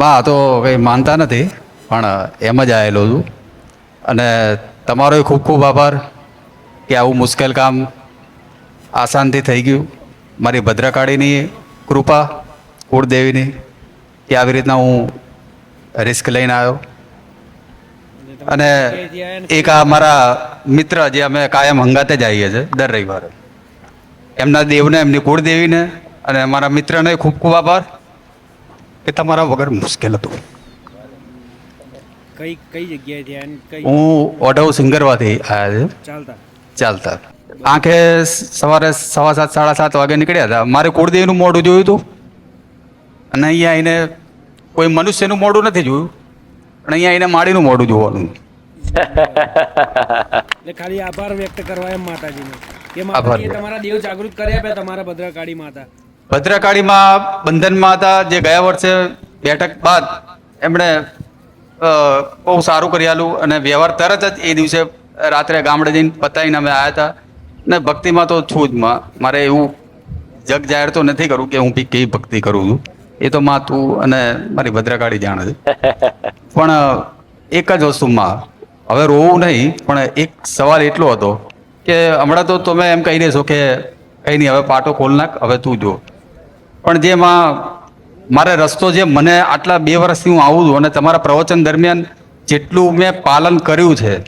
બા તો કંઈ માનતા નથી, પણ એમ જ આવેલો છું. અને તમારો ખૂબ ખૂબ આભાર કે આવું મુશ્કેલ કામ આસાનથી થઈ ગયું. મારી ભદ્રકાળીની કૃપા, કુળદેવીની, કે આવી રીતના હું રિસ્ક લઈને આવ્યો. અને એક આ મારા મિત્ર જે અમે કાયમ હંગાતે જ આવીએ છીએ, દર રવિવારે. એમના દેવને, એમની કુળદેવીને અને મારા મિત્રને ખૂબ ખૂબ આભાર. કે તમારા વગર મુશ્કેલ હતું. કઈ કઈ જગ્યાએથી હું ઓઢવ સિંગરવાથી આવ્યા છે. ચાલતા. ચાલતા. આંખે સવારે સવા સાત સાડા સાત વાગે નીકળ્યા હતા. મારે કુળદેવીનું મોઢું જોયું હતું. અને અહીંયા આવીને કોઈ મનુષ્યનું મોઢું નથી જોયું. પણ અહીંયા આવીને માળીનું મોઢું જોવાનું. એટલે ખાલી આભાર વ્યક્ત કરવા એમ માતાજીનો. કે. માતાજીએ તમારા દેવ જાગૃત કર્યા તમારા ભદ્રકાળી માતા. ભદ્રકાળીમાં બંધનમાં હતા, જે ગયા વર્ષે બેઠક બાદ એમણે બહુ સારું કરી આલું અને વ્યવહાર તરત જ એ દિવસે રાત્રે ગામડે જઈને પતાવીને અમે આવ્યા હતા. ને ભક્તિમાં તો છું જ મારે એવું જગ જાહેર તો નથી કરવું કે હું બી કેવી ભક્તિ કરું છું. એ તો માં તું અને મારી ભદ્રકાળી જાણે છે. પણ, એક જ વસ્તુમાં હવે રોવું નહીં, પણ એક સવાલ એટલો હતો કે હમણાં તો તમે એમ કહી દેશો કે, કંઈ નહીં, હવે પાટો ખોલ નાખ, હવે તું જો પણ જેમાં મારે રસ્તો જે મને આટલા બે વર્ષથી હું આવું છું અને તમારા પ્રવચન દરમિયાન જેટલું મેં પાલન કર્યું છે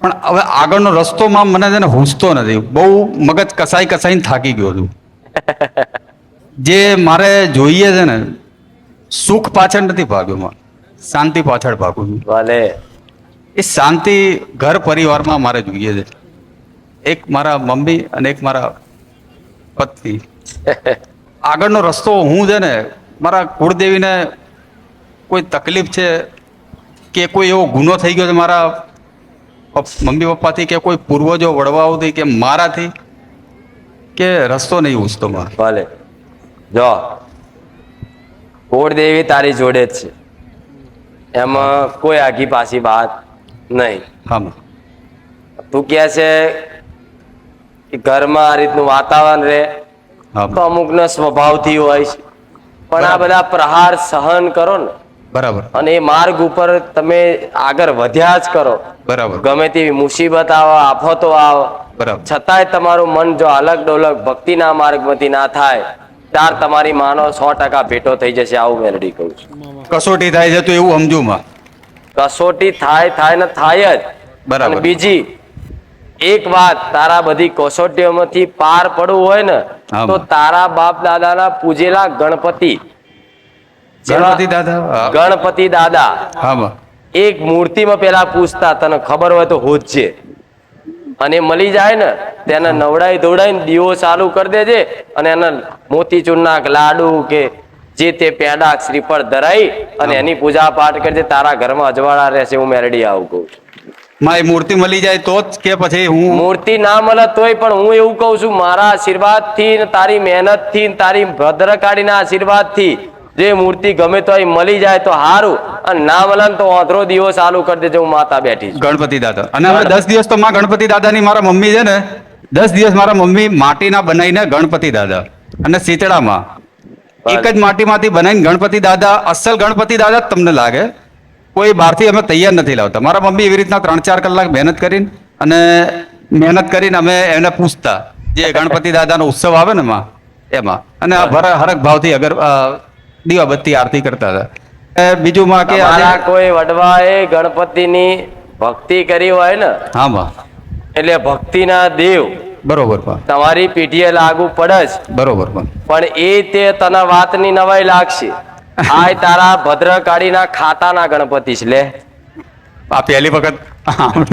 પણ હવે આગળનો રસ્તોમાં મને છે ને હૂંસતો નથી. બહુ મગજ કસાઈ કસાઈને થાકી ગયો છું. જે મારે જોઈએ છે ને સુખ પાછળ નથી ભાગ્યો માં. શાંતિ પાછળ ભાગું છું. ભલે એ શાંતિ ઘર પરિવારમાં મારે જોઈએ છે. એક મારા મમ્મી અને એક મારા પત્ની. આગળનો રસ્તો હું છે ને મારા કુળદેવીને કોઈ તકલીફ છે કે કોઈ એવો ગુનો થઈ ગયો છે મારા મમ્મી પપ્પાથી કે કોઈ પૂર્વજો વડવાઓથી કે મારાથી કે રસ્તો નહીં ઉચતો મારે? ભલે. જો કુળદેવી તારી જોડે જ છે. એમાં કોઈ આગી પાછી વાત નહીં. હા તું કહે છે કે ઘરમાં આ રીતનું વાતાવરણ રહે તો અમુકનો સ્વભાવથી હોય છે. પણ આ બધા પ્રહાર સહન કરો ને. બરાબર. અને એ માર્ગ ઉપર તમે આગળ વધ્યા જ કરો. બરાબર. ગમે તેવી મુસીબત આવે આફતો આવે. બરાબર. છતાંય તમારું મન જો અલગ ડોલક ભક્તિના માર્ગમાંથી ના થાય ત્યાર તમારી માનો સો ટકા ભેટો થઈ જશે આવું મેલડી કહું છું. કસોટી થાય છે તો એવું સમજુ માં. કસોટી થાય થાય ને થાય જ. બરાબર. બીજી એક વાત તારા બધી કસોટીઓમાંથી પાર પડવું હોય ને તો તારા બાપ દાદાના પૂજેલા ગણપતિ. ગણપતિ દાદા. ગણપતિ દાદા. હા એક મૂર્તિમાં પેલા પૂછતા તને ખબર હોય તો હોજે અને મળી જાય ને તેને નવડાઈ ધોવડાઈને દીવો ચાલુ કરી દેજે અને એને મોતીચૂરના લાડુ કે જે તે પેડા શ્રીફળ ધરાઈ અને એની પૂજા પાઠ કરજે. તારા ઘરમાં અજવાળા રહેશે હું મેરડી આવું કહું છું માં એ મૂર્તિ મળી જાય તો જ કે પછી હું મૂર્તિ ના મળે તોય પણ હું એવું કહું છું મારા આશીર્વાદથી તારી મહેનતથી તારી ભદ્રકાળીના આશીર્વાદથી જે મૂર્તિ ગમે તો મળી જાય તો સારું અને ના મળે તો આંધરો દિવસ ચાલુ કરી દેજો હું માતા બેઠી ગણપતિ દાદા. અને હવે દસ દિવસ તો માં ગણપતિ દાદાની મારા મમ્મી છે ને દસ દિવસ મારા મમ્મી માટીના બનાવીને ગણપતિ દાદા. અને શીતળામાં. એક જ માટીમાંથી બનાવીને ગણપતિ દાદા અસલ ગણપતિ દાદા જ તમને લાગે. કોઈ બહારથી અમે તૈયાર નથી લાવતા. મારા મમ્મી એવી રીતના ત્રણ ચાર કલાક મહેનત કરીને અને મહેનત કરીને અમે એને પૂછતા. જે ગણપતિ દાદાનો ઉત્સવ આવે ને એમાં એમાં. અને ભર હરક ભાવથી અગર દીવા દીવાબત્તી આરતી કરતા હતા. બીજું માં કે કોઈ વડવાએ ગણપતિની ભક્તિ કરી હોય ને હા એટલે ભક્તિના દેવ બરોબર પણ તમારી પીઢીએ લાગુ પડે જ. બરોબર પણ એ તે તને વાતની નવાઈ લાગશે. આ તારા ભદ્રકાળીના ખાતાના ગણપતિ છે લે. આ પહેલી વખત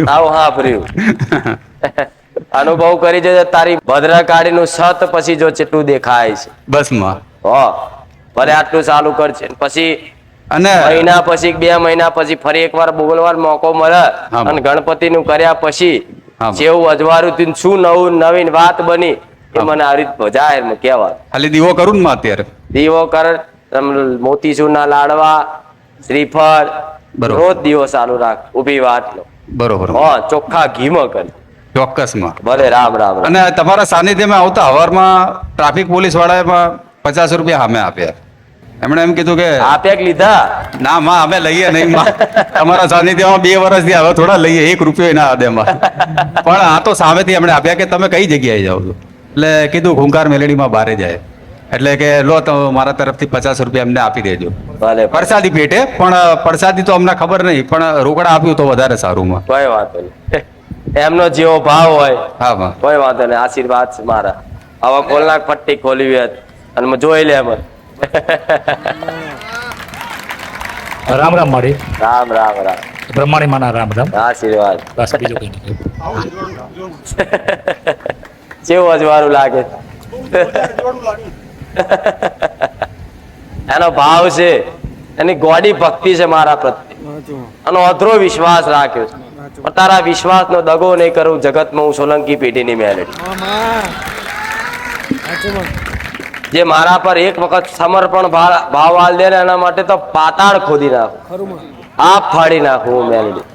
આવ હા ફર્યું. અનુભવ કરી જજે તારી ભદ્રકાળીનું સત પછી જો કેટલું દેખાય છે. બસમાં. હો ભલે આટલું ચાલુ કરશે પછી અને મહિના પછી બે મહિના પછી ફરી એકવાર બોલવાનો મોકો મળે અને ગણપતિ નું કર્યા પછી જેવું અજવાળું તું શું નવું નવીન વાત બની એ મને આ રીત જાહેરમાં કેવા ખાલી દીવો કરું ને અત્યારે? દીવો કર મોતીચૂરના લાડવા શ્રીફળ. રોજ દિવસ ચાલુ રાખ ઊભી વાત લો બરોબર. હા ચોખ્ખા ઘીમાં કર. ચોક્કસમાં. ભલે રામ રામ અને તમારા સાનિધ્યમાં આવતા હવારમાં ટ્રાફિક પોલીસ વાળાએ પચાસ રૂપિયા સામે આપ્યા. એમણે એમ કીધું કે આપ્યા કે લીધા? ના માં અમે લઈએ નહીં માં. તમારા સાનિધ્યમાં બે વર્ષથી હવે થોડા લઈએ એક રૂપિયો ના આદેમાં પણ આ તો સામેથી એમણે આપ્યા કે તમે કઈ જગ્યાએ જાઓ છો? એટલે કીધું ખૂંખાર મેલેડીમાં બારે જાય. એટલે કે લો તો મારા તરફથી પચાસ રૂપિયા એમને આપી દેજો. ભલે. પ્રસાદી પેટે પણ પ્રસાદી તો અમને ખબર નહીં પણ રોકડા આપ્યું તો વધારે સારું માં. કોઈ વાંધો નહીં. એમનો જેવો ભાવ હોય હા હા કોઈ વાંધો નહીં. આશીર્વાદ છે મારા. આવા કોલનાક પટ્ટી ખોલી વેત અને મેં જોઈ લે એમ. રામ રામ મારી. રામ રામ રામ. બ્રહ્માણી માના રામ રામ. આશીર્વાદ. બસ બીજું કઈ નહીં. જેવું અજવાળું લાગે. એનો ભાવ છે. એની ગોડી ભક્તિ છે મારા પ્રત્યે. એનો અધરો વિશ્વાસ રાખ્યો છે. પણ તારા વિશ્વાસનો દગો નહીં કરું જગતમાં હું સોલંકી પેઢીની મેલેડી હા માં સાચું માં જે મારા પર એક વખત સમર્પણ ભાવ હાલ દે ને એના માટે તો પાતાળ ખોદી નાખું. આપ ફાડી નાખું હું મેલડી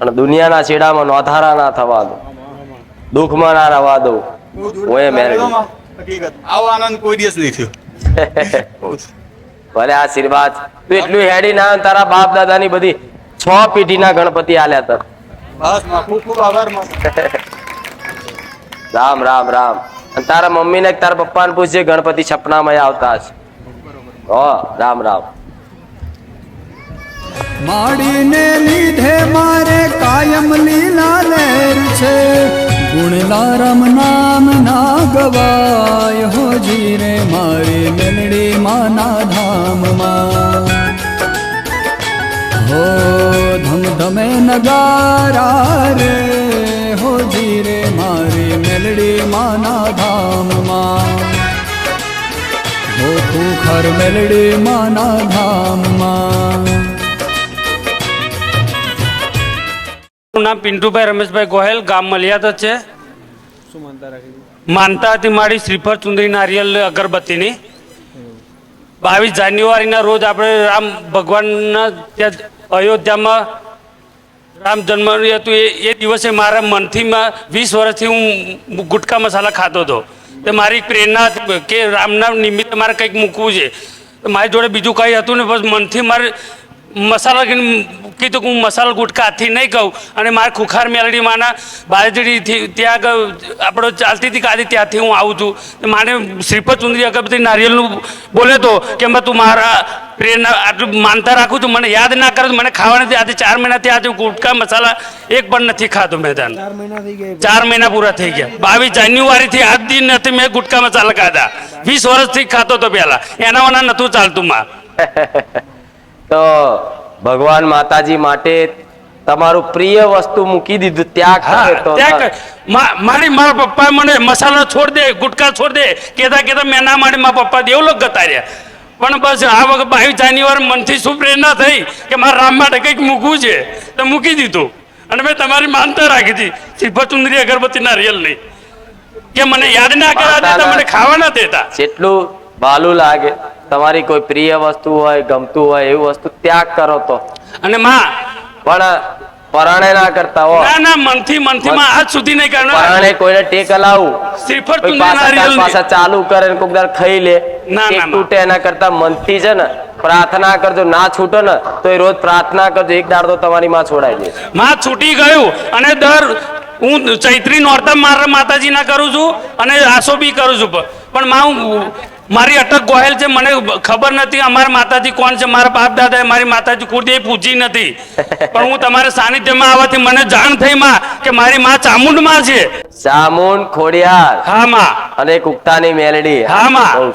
અને દુનિયાના છેડામાં નોધારા ના થવા દો. દુઃખમાં ના રવા દઉં હું એ મેલડી આવો આનંદ કોઈ દિવસ નહીં થયો. ભલે આશીર્વાદ. તું એટલું હેડી ના તારા બાપ દાદાની બધી છ પેઢીના ગણપતિ આલ્યા તર બસ ખૂબ ખૂબ આભાર રામ રામ રામ. અને તારા મમ્મી ને તારા પપ્પાને પૂછજે ગણપતિ સપનામાં આવતા છે હો રામ રામ. માડીને લીધે મારે કાયમ લીલા લહેર છે. ગુણલા રમ નામ ના ગવાય જીરે મારી મેલડી માના ધામમાં. હો ધમધમે નગારા રે હો જીરે મારી મેલડી માના ધામમાં. હો ખુખર મેલડી માના ધામમાં. નામ પિન્ટુભાઈ રમેશભાઈ ગોહેલ ગામ મલિયાદ જ છે. શું માનતા રાખી? માનતા હતી મારી શ્રીફળ ચુંદરી નારિયેલ અગરબત્તીની. બાવીસ જાન્યુઆરીના રોજ આપણે રામ ભગવાનના ત્યાં અયોધ્યામાં રામ જન્મ હતું. એ એ દિવસે મારા મનથી વીસ વર્ષથી હું ગુટકા મસાલા ખાતો હતો. તે મારી પ્રેરણા હતી કે રામના નિમિત્તે મારે કંઈક મૂકવું છે. મારી જોડે બીજું કંઈ હતું ને બસ મનથી મારે મસાલા કીધું કે હું મસાલા ગુટકા હાથથી નહીં કહું. અને મારે ખુખાર મેલડીમાંના બાજડીથી ત્યાં આપણો ચાલતી હતી ગાડી ત્યાંથી હું આવું છું. મારે માને શ્રીપદ ચુંદરી અગરબત્તી નારિયેલનું બોલે તો કે મેં તું મારા પ્રેરણા આટલું માનતા રાખું છું. મને યાદ ના કરે મને ખાવા નથી આજે ચાર મહિનાથી આજે ગુટકા મસાલા એક પણ નથી ખાતો મેં તને ચાર મહિના થઈ ગયા. ચાર મહિના પૂરા થઈ ગયા. બાવીસ જાન્યુઆરીથી આજ દિન નથી મેં ગુટકા મસાલા ખાધા. વીસ વર્ષથી ખાતો તો પહેલાં. એના વના નહોતું ચાલતું માં. તો ભગવાન માતાજી માટે તમારું પ્રિય વસ્તુ મૂકી દીધું ત્યાગ તો મારી મારા પપ્પા મને મસાલા છોડ દે ગુટકા છોડ દે કેતા કેતા મેં ના મારી મારા પપ્પા દેવલોક ગતા રહ્યા પણ બસ આ વખત બાવીસ જાન્યુઆરી મનથી શું પ્રેરણા થઈ કે મારા રામ માટે કંઈક મૂકવું છે તો મૂકી દીધું. અને મેં તમારી માનતા રાખી હતી શ્રીફળ અગરબત્તીના રિયલ નહીં કે મને યાદ ના કર્યા દેતા મને ખાવા ના દેતા. જેટલું ભાલું લાગે. તમારી કોઈ પ્રિય વસ્તુ હોય ગમતું હોય એવું વસ્તુ ત્યાગ કરો તો. અને માં પણ પરાણે ના કરતા હો. ના ના મનથી મનથી માં આજ સુધી નહીં કરનાર. પરાણે કોઈને ટેક હલાવું શ્રીફળ પાછા ચાલુ કરે ને કોક ખાઈ લે. ના, ના. તૂટે એના કરતા મનથી છે ને પ્રાર્થના કરજો. ના છૂટો ને તો એ રોજ પ્રાર્થના કરજો. એક દાડો તો તમારી માં છોડાઈ દે. માં છૂટી ગયું અને દર હું ચૈત્રી નોરતમ મારા માતાજીના કરું છું અને આસો બી કરું છું. પણ માં હું મારી અટક ગોહેલ છે મને ખબર નથી અમારા માતાજી કોણ છે મારા બાપ દાદાએ મારી માતાજી ખુદ પૂછી નથી. પણ હું તમારા સાનિધ્યમાં આવવાથી મને જાણ થઈ માં કે મારી માં ચામુંડમાં છે. ચામુંડ ખોડિયાર. હા માં. અને એક ઉગતાની મેલડી. હા, માં.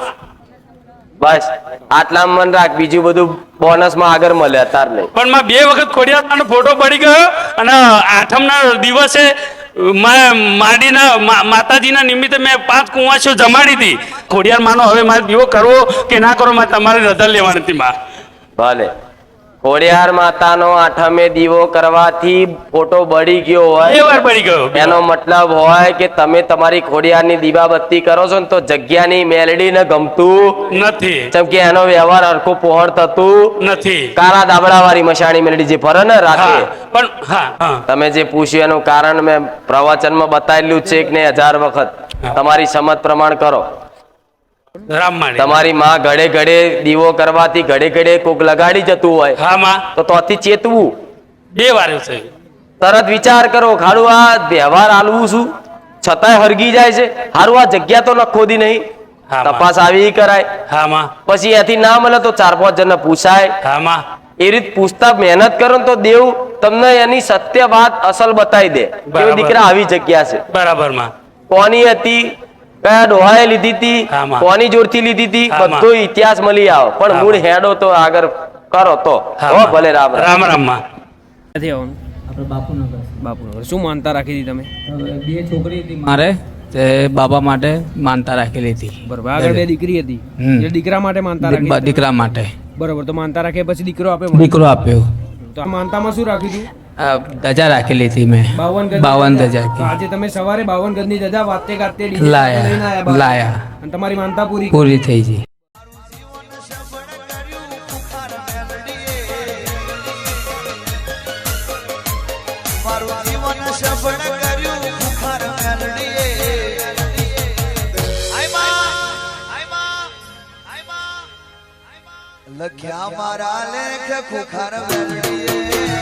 બસ આટલા મન રાખ બીજું બધું બોનસમાં આગળ મળે અત્યાર નહીં. પણ માં બે વખત ખોડિયાર ફોટો પડી ગયો અને આઠમના દિવસે મા- માડીના માતાજીના નિમિત્તે મેં પાંચ કુંવાસીઓ જમાડી હતી. ખોડિયાર માનો હવે મારે દીવો કરવો કે ના કરો મારે તમારે રજા લેવાની હતી, માં. ભલે. ખોડિયાર માતાનો આઠમે દીવો કરવાથી ફોટો બળી ગયો હોય. બળી ગયો. એનો મતલબ હોય કે તમે તમારી ખોડિયારની દીવાબત્તી કરો છો ને તો જગ્યાની મેલડીને ગમતું. નથી. જેમ કે એનો વ્યવહાર હરખો પહોળ થતું. નથી. કારા દાબડા વાળી મશાણી મેલડી જે ફરે ને રાતે. પણ હા તમે જે પૂછ્યું એનું કારણ મેં પ્રવચનમાં બતાવેલું છે કે ને હજાર વખત. તમારી સમજ પ્રમાણ કરો. તમારી માં ઘડે ઘડે દીવો કરવાથી ઘડે ઘડે કોક લગાડી જતું હોય. હા માં. તો તોથી ચેતવું. બે વાર તરત વિચાર કરો ખાડું આ વ્યવહાર આલવું છું છતાંય હરગી જાય છે. હારું આ જગ્યા તો નખોદી નહીં. તપાસ આવી કરાય. હા માં. પછી એથી ના મળે તો ચાર પાંચ જણ પૂછાય. હા માં. એ રીત પૂછતા મહેનત કરો તો દેવ તમને એની સત્ય વાત અસલ બતાવી દે. દીકરા આવી જગ્યા છે. બરાબરમાં. કોની હતી? કયા ડોહાએ લીધી હતી. કોની જોડથી લીધી હતી બધો ઇતિહાસ મળી આવો. પણ મૂળ હેડો તો આગળ કરો તો. ભલે રામ રામ. રામ રામમાં. નથી આવવાનું. આપણે બાપુનગર. બાપુનગર. શું માનતા રાખી હતી તમે? બે છોકરી હતી મારે. તે બાબા માટે માનતા રાખેલી હતી. બરોબર. આગળ બે દીકરી હતી. જે દીકરા માટે માનતા રાખી દીકરા માટે. બરોબર. તો માનતા રાખે પછી દીકરો આપ્યો દીકરો આપ્યો. તો માનતામાં શું રાખ્યું હતું ધજા રાખેલી હતી મેં બાવન ગજ બાવન ધજા તો આજે તમે સવારે બાવન ગજની ધજા વાતે ગાતે DJ લાયા, લઈને આયા બહાર. લાયા. અને તમારી માનતા પૂરી પૂરી થઈ ગઈ મારું જીવન સફળ કર્યું બુખાર મેલડીએ આયમાં, આયમાં, આયમાં, આયમાં. લખ્યા મારા લેખ ખુખાર મેલડીએ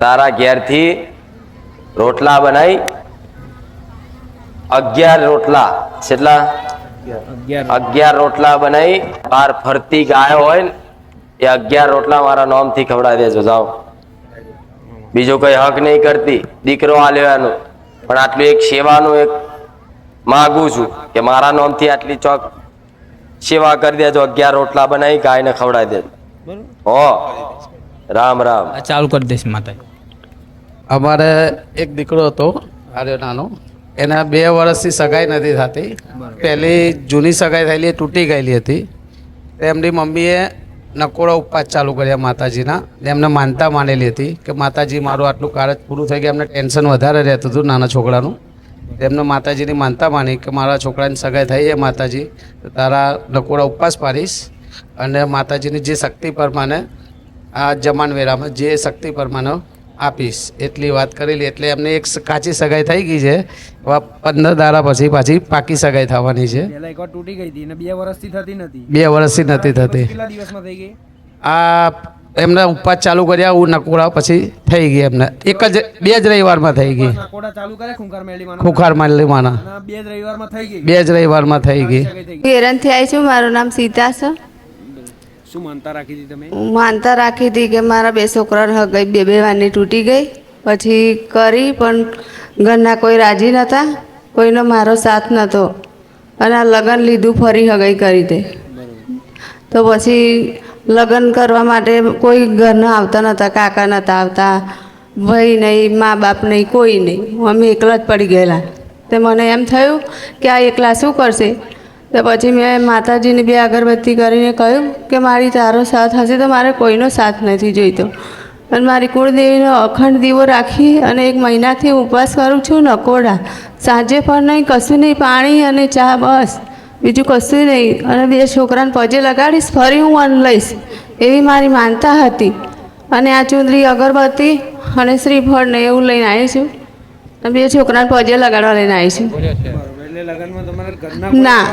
તારા ઘેરથી રોટલા બનાવી અગિયાર રોટલા કેટલા અગિયાર રોટલા. બનાવી બાર ફરતી ગાયો હોય ને એ અગિયાર રોટલા મારા નોમથી ખવડાવી દેજો જાઓ. બીજો કઈ હક નહીં કરતી દીકરો આ લેવાનું પણ આટલું એક સેવાનું એક માગું છું કે મારા નોમથી આટલી ચોક સેવા કરી દેજો અગિયાર રોટલા બનાવી ગાયને ખવડાવી દેજો. હો. રામ રામ. ચાલુ કરી દઈશ માતા અમારે એક દીકરો હતો આર્યો નાનો. એના બે વર્ષથી સગાઈ નથી થતી. પહેલી જૂની સગાઈ થયેલી એ તૂટી ગયેલી હતી. એમની મમ્મીએ નકોડા ઉપવાસ ચાલુ કર્યા માતાજીના. એમને માનતા માનેલી હતી કે માતાજી મારું આટલું કાર્ય પૂરું થઈ ગયું એમને ટેન્શન વધારે રહેતું હતું નાના છોકરાનું. એમને માતાજીની માનતા માની કે મારા છોકરાની સગાઈ થઈ છે માતાજી તારા નકોડા ઉપવાસ પાડીશ. અને માતાજીની જે શક્તિ પ્રમાણે આ જમાન વેરામાં જે શક્તિ પ્રમાણે આપીશ. એટલી વાત કરેલી એટલે એમને એક કાચી સગાઈ થઈ ગઈ છે. પંદર દાડા પછી પાછી પાકી સગાઈ થવાની છે. એકવાર તૂટી ગઈ હતી બે વર્ષથી થતી નથી. બે વર્ષથી નથી થતી. કેટલા દિવસમાં થઈ ગઈ? આ એમને ઉપવાસ ચાલુ કર્યા હું નકોડા પછી થઈ ગઈ એમને. એક જ બે જ રવિવારમાં થઈ ગઈ. નાકોડા ચાલુ કરે ખૂંખાર માલીમાના બે જ રવિવારમાં થઈ ગઈ? બે જ રવિવારમાં થઈ ગઈ. સગાઈ થયા આવી છું મારું નામ સીતા છે. શું માનતા રાખી હતી તમે? માનતા રાખી હતી કે મારા બે છોકરાને હગઈ બે બે વારની તૂટી ગઈ. પછી કરી, પણ ઘરના કોઈ રાજી નહોતા કોઈનો મારો સાથ નહોતો અને આ લગ્ન લીધું ફરી હગાઈ કરી તે તો પછી લગ્ન કરવા માટે કોઈ ઘરના આવતા નહોતા કાકા નહોતા આવતા, ભાઈ નહીં મા બાપ નહીં કોઈ નહીં અમે એકલા જ પડી ગયેલા. તે મને એમ થયું કે આ એકલા શું કરશે? તો પછી મેં માતાજીને બે અગરબત્તી કરીને કહ્યું કે મારી તારો સાથ હશે તો મારે કોઈનો સાથ નથી જોઈતો. અને મારી કુળદેવીનો અખંડ દીવો રાખી અને એક મહિનાથી હું ઉપવાસ કરું છું નકોડા. સાંજે પણ નહીં કશું નહીં પાણી અને ચા બસ. બીજું કશું નહીં. અને બે છોકરાને પજે લગાડીશ ફરી હું અન્ન લઈશ. એવી મારી માનતા હતી. અને આ ચુંદરી અગરબત્તી અને શ્રીફળ ને એવું લઈને આવી છું અને બે છોકરાને પજે લગાડવા લઈને આવી છું. ના.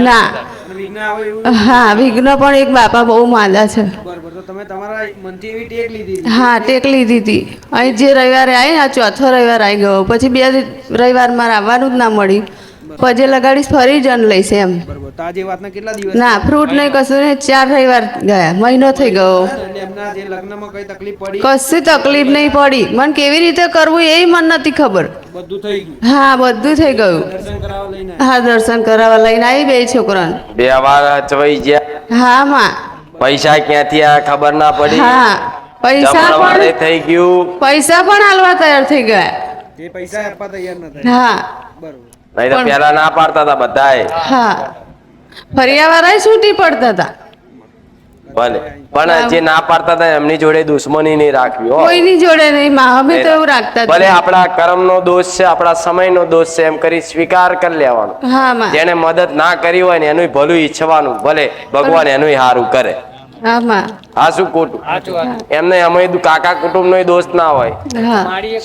ના. હા વિઘ્ન પણ એક બાપા બહુ માંદા છે. હા ટેક લીધી હતી. અહીં જે રવિવારે આવી ને આ ચોથો રવિવાર આવી ગયો. પછી બે રવિવાર મારે આવવાનું જ ના મળ્યું પજે લગાડીશ ફરી જન લઈશ એમ. બરોબર. તો આજે વાતના કેટલા દિવસ ના ફ્રૂટ નહીં કશું નહીં. ચાર રવિવાર ગયા. મહિનો થઈ ગયો. એમના જે લગ્નમાં કઈ તકલીફ પડી? કશી તકલીફ નહીં પડી. મને કેવી રીતે કરવું એ મને નથી ખબર. બધું થઈ ગયું? હા બધું થઈ ગયું. દર્શન કરાવવા લઈને હા દર્શન કરાવવા લઈને આવી બે છોકરાને. બે વાર હચવાઈ ગયા. હા માં. પૈસા ક્યાંથી આ ખબર ના પડી? હા પૈસા પણ થઈ ગયું. પૈસા પણ હાલવા તૈયાર થઈ ગયા. તે પૈસા આપવા તૈયાર ન થાય. હા. બરોબર. નહીં તો પેલા ના પાડતા હતા બધાએ હા. ફરિયાવાળા છૂટી પડતા હતા ભલે પણ જે ના પાડતા હતા એમની જોડે દુશ્મની નહીં રાખવી કોઈની જોડે નહીં માં અમે તો એવું રાખતા ભલે. આપણા કર્મનો દોષ છે આપણા સમયનો દોષ છે એમ કરી સ્વીકાર કરી લેવાનો. જેને મદદ ના કરી હોય ને એનું ભલું ઈચ્છવાનું ભલે ભગવાન એનું સારું કરે. હા શું ખોટું એમને અમે કાકા કુટુંબ નો દોષ ના હોય.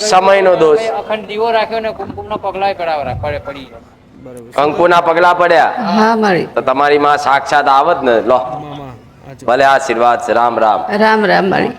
સમય નો દોષ. અખંડ દીવો રાખ્યો ને કુમકુમના પગલાય પડાવરા પડે પડી કંકુના પગલા પડ્યા. તો તમારી માં સાક્ષાત આવત ને લો. ભલે આશીર્વાદ છે રામ રામ. રામ રામ મારી